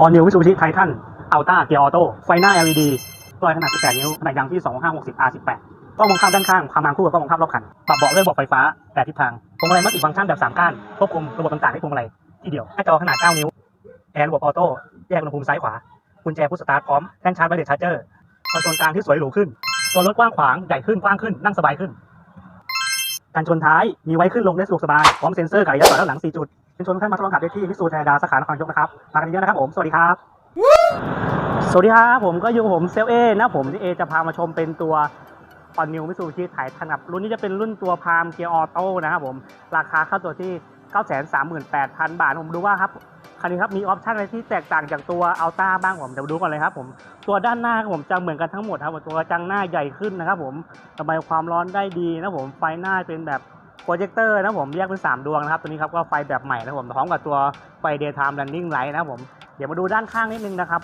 ออนิวมิสูบิชิไททันอัลต้าเกียร์ออโต้ไฟหน้า LED รอยขนาด 18 นิ้วขนาดยางที่ 2560 R18 กล้องมองข้ามด้านข้างความมางคู่กับกล้องมองข้ามรอบคัน ปรับเบาะด้วยเบาะไฟฟ้าแต่ทิศทางพวงมาลัยมัลติฟังก์ชันแบบ 3 ก้าน ควบคุมระบบต่างๆให้พวงมาลัยที่เดียวหน้าจอขนาด 9 นิ้ว แอร์ระบบออโต้ แยกอุณหภูมิซ้ายขวา กุญแจพุชสตาร์ทพร้อม แท่นชาร์จไวเลสชาร์เจอร์คอนโซลกลางที่สวยหรูขึ้น ตัวรถกว้างขวาง ใหญ่ขึ้น กว้างขึ้น นั่งสบายขึ้น การชนท้ายมีไว้ขึ้นลงได้สะดวกสบายพร้อมเซ็นเซอร์กับระยะต่อด้านหลัง 4 จุดเชิญชวนทุกท่านมาทดลองขับได้ที่มิสูแทดาสาขานครนายกนะครับมากันเยอะนะครับผมสวัสดีครับ สวัสดีครับผมก็อยู่กับผมเซลเอนะผมที่เอจะพามาชมเป็นตัว ออนนิวมิสูบิชิถ่ายถนับรุ่นนี้จะเป็นรุ่นตัวพามเกียร์ออโต้นะครับผม ราคาเข้าตัวที่ 938,000 บาท ผมดูว่าครับคันนี้ครับมีออปชันอะไรที่แตกต่างจากตัวอัลต้าบ้างผมเดี๋ยวดูก่อนเลยครับผมตัวด้านหน้าผมจะเหมือนกันทั้งหมดครับตัวกระจังหน้าใหญ่ขึ้นนะครับผมระบายความร้อนได้ดีนะผมไฟหน้าเป็นแบบโปรเจคเตอร์นะผมแยกเป็น 3 ดวงนะครับตัวนี้ครับก็ไฟแบบใหม่นะผมพร้อมกับตัวไฟ daytime running light นะผมเดี๋ยวมาดูด้านข้างนิดนึงนะครับ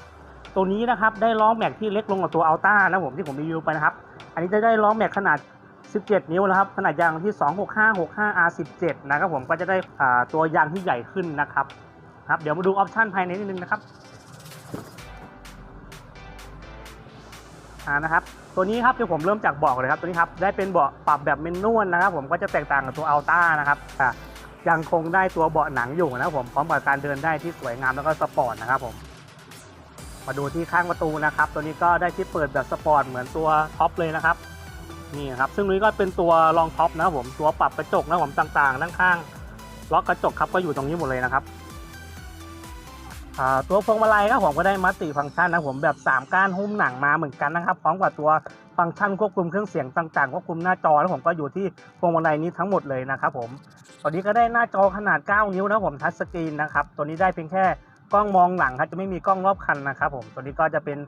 ตัวนี้นะครับได้ล้อแม็กที่เล็กลงกว่าตัวอัลต้านะผมที่ผมรีวิวไปนะครับ อันนี้จะได้ล้อแม็กขนาด 17 นิ้วแล้วครับ ขนาดยางที่ 26565 R17 นะครับผมก็จะได้ตัวยางที่ใหญ่ขึ้นนะครับครับ เดี๋ยวมาดูออปชันภายในนิดนึงนะครับอ่านะครับตัวนี้ครับเดี๋ยวผมเริ่มจากเบาะเลยครับตัวนี้ครับได้เป็นเบาะปรับแบบเมนนวลนะครับ ผมก็จะแตกต่างกับตัวอัลต้านะครับอ่ายังคงได้ตัวเบาะหนังอยู่นะครับผมพร้อมกับการเดินได้ที่สวยงามแล้วก็สปอร์ตนะครับผม มาดูที่ข้างประตูนะครับ ตัวนี้ก็ได้ที่เปิดแบบสปอร์ตเหมือนตัวท็อปเลยนะครับนี่ครับซึ่งนี้ก็เป็นตัวรองท็อปนะผมตัวปรับกระจกนะผมต่างๆด้านข้างล็อกกระจกครับก็อยู่ตรงนี้หมดเลยนะครับตัวพวงมาลัยครับผมก็ได้มัลติฟังก์ชันนะผมแบบ 3 ก้านหุ้มหนังมาเหมือนกันนะครับพร้อมกับตัวฟังก์ชันควบคุมเครื่องเสียงต่างๆควบคุมหน้าจอแล้วผมก็อยู่ที่พวงมาลัยนี้ทั้งหมดเลยนะครับผมตัวนี้ก็ได้หน้าจอขนาด 9 นิ้วนะผมทัชสกรีนนะครับตัวนี้ได้เพียงแค่ กล้องมองหลังครับจะไม่มีกล้องรอบคันนะครับผมตัวนี้ก็จะเป็น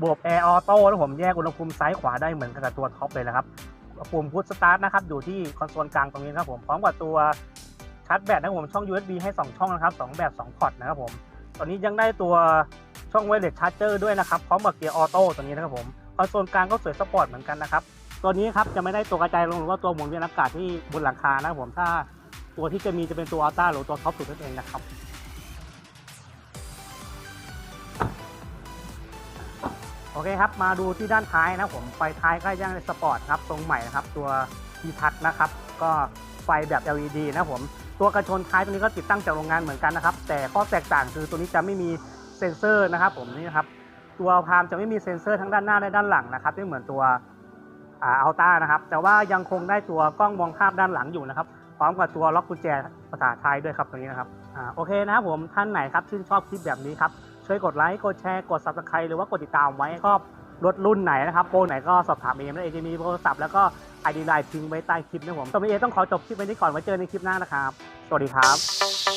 ระบบแอร์ออโต้แล้วผมแยกอุณหภูมิซ้ายขวาได้เหมือนกับตัวท็อปเลยนะครับปุ่มพุทสตาร์ทนะครับอยู่ที่คอนโซลกลางตรงนี้ครับผมพร้อมกับตัวชาร์จแบตนะครับผมช่อง USB ให้ 2 ช่องนะครับ 2 แบบ2พอร์ตนะครับผมตอนนี้ยังได้ตัวช่องไวเลสชาร์จเจอร์ด้วยนะครับพร้อมกับเกียร์ออโต้ตัวนี้นะครับผมคอนโซลกลางก็สวยสปอร์ตเหมือนกันนะครับตัวนี้ครับจะไม่ได้ตัวกระจายลงหรือว่าตัวหมุนเวียนอากาศที่บนหลังคานะครับผมถ้าตัวที่จะมีจะเป็นตัวอัลต้าหรือตัวท็อปสุดนั่นเองนะครับ เคครับ มาดูที่ด้านท้ายนะผม ไฟท้ายก็ยังสปอร์ตครับ ทรงใหม่นะครับ ตัวทีทัชนะครับ ก็ไฟแบบ LED นะผม ตัวกระชนท้ายตัวนี้ก็ติดตั้งจากโรงงานเหมือนกันนะครับ แต่ข้อแตกต่างคือตัวนี้จะไม่มีเซ็นเซอร์นะครับ ผมนี่ครับตัวพามจะไม่มีเซ็นเซอร์ทั้งด้านหน้าและด้านหลังนะครับไม่เหมือนตัวอัลต้านะครับ แต่ว่ายังคงได้ตัวกล้องมองภาพด้านหลังอยู่นะครับ พร้อมกับตัวล็อกกุญแจภาษาไทยด้วยครับตรงนี้นะครับ อ่า โอเคนะครับผม ท่านไหนครับ ชื่นชอบคลิปแบบนี้ครับ ช่วยกดไลค์กดแชร์กด subscribe หรือว่ากดติดตามไว้ชอบรถรุ่นไหนนะครับโปรไหนก็สอบถามเองนะเอจะมีโทรศัพท์แล้วก็ไอดีไลน์ทิ้งไว้ใต้คลิปนะผมตอนนี้เอต้องขอจบคลิปไว้นี้ก่อนไว้เจอในคลิปหน้านะครับ สวัสดีครับ